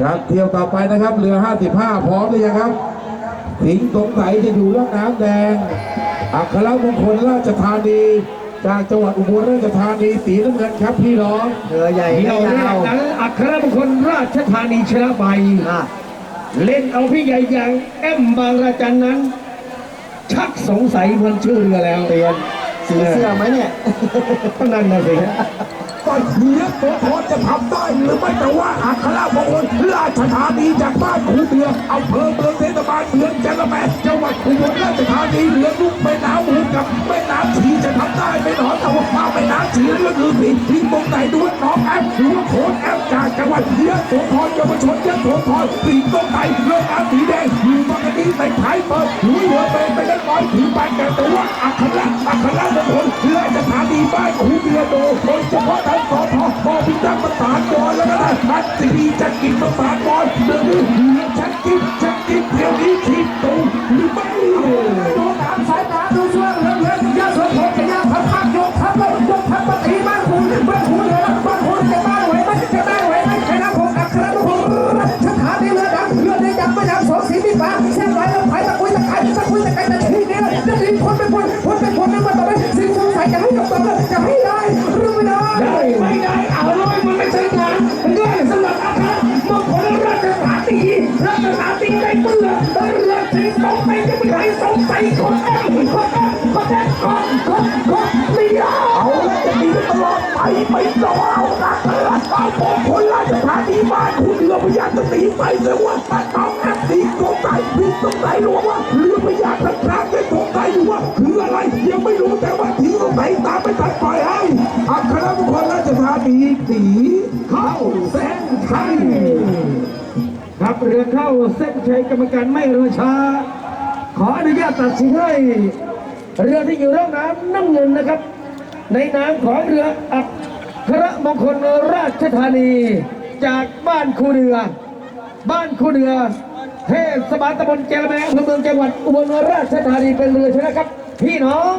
ครับเที่ยวต่อไปนะครับเรือ 55 พร้อมหรือยังครับสิงห์สงสัยจะอยู่ร่องน้ำแดง อัครมงคลราชธานี จากจังหวัดอุบลราชธานีสีน้ำเงินครับพี่น้องเรือใหญ่เที่ยวแรยากวนั้นอัครมงคลราชธานีชนะไปอะเล่นเอาพี่ใหญ่อย่างแอมบางระจันนั้น ชักสงสัยมันชื่อเรือแล้วเปลี่ยนสีเสื้อไหมเนี่ยนั่นนะสิ ก็เฮียโสธรจะทำได้หรือไม่แต่ว่าอัครมงคลราชธานีจากบ้านคูเดืออำเภอเมืองเทศบาลเมืองจันทร์แมจังหวัดอุบลราชธานีเรือลูกแม่น้ำหูกับแม่น้ำชีจะทำได้ไม่หนอแต่ว่ามาแม่น้ำชีเรื่องอื่นผิดทิ้งตรงไหนด้วยน้องแอมหรือว่าโค้ดแอมจากจังหวัดเฮียโสธรเยาวชนเยอะโสธรปีกตรงไหนเรื่องน้ำสีแดงอยู่ปกติในท้ายเปิดหรือเรือเป็นไปได้ร้อยถึงปานแก่แต่ว่าอัครอัครมงคลราชธานีบ้านคูเดือโดโดยเฉพาะ แล้วก็ได้พันสีจะกินประสานบอลเรื่องนี้เหลือฉันกินฉันกินเดี๋ยวนี้คิดตูหรือไม่ดูน้ำสายน้ำดูช่วงเรือเรือยาสวนโพจะยาพับพักยกทับแล้วยกทับปฏิบ้านคุณบ้านคุณเลยบ้านคุณจะบ้านไหวไหมจะบ้านไหวไหมใครน้ำผมอัครมงคลชักขาดีเรือดำเรือได้จับไม่น้ำสองสีมีฟ้าเส้นไหลแล้วไผ่ตะกุยตะไคร้ตะกุยตะไคร้ตะทีนี้จะสิคนเป็น สิงห์สงสัยจะไม่ให้สงสัยคนแอบคนแอบคนแอบคนคนคนเดียวเอาแล้วจะดีตลอดไปไม่รอเอานักเลยเอาพอคนราชธานีบ้านคูเดือพยายามจะตีไปเลยว่าถ้าต้องแอบตีตรงไหนตีตรงไหนรู้ว่าเรือพยายามจะครั้งได้ตรงไหนอยู่ว่าคืออะไรยังไม่รู้แต่ว่าทิ้งตรงไหนตามไปตัดปล่อยให้อัครมงคลราชธานีสีเข้าเส้นชัยครับเรือเข้าเส้นชัยกรรมการไม่รอช้า ขออนุญาตตัดสินให้เรือที่อยู่ร่องน้ำน้ำเงินนะครับ ในน้ำของเรืออัครมงคลราชธานี จากบ้านคูเรือ บ้านคูเรือเทศบาลตำบลแกลแมงอำเภอเมืองจังหวัดอุบลราชธานีเป็นเรือชนะครับ พี่น้อง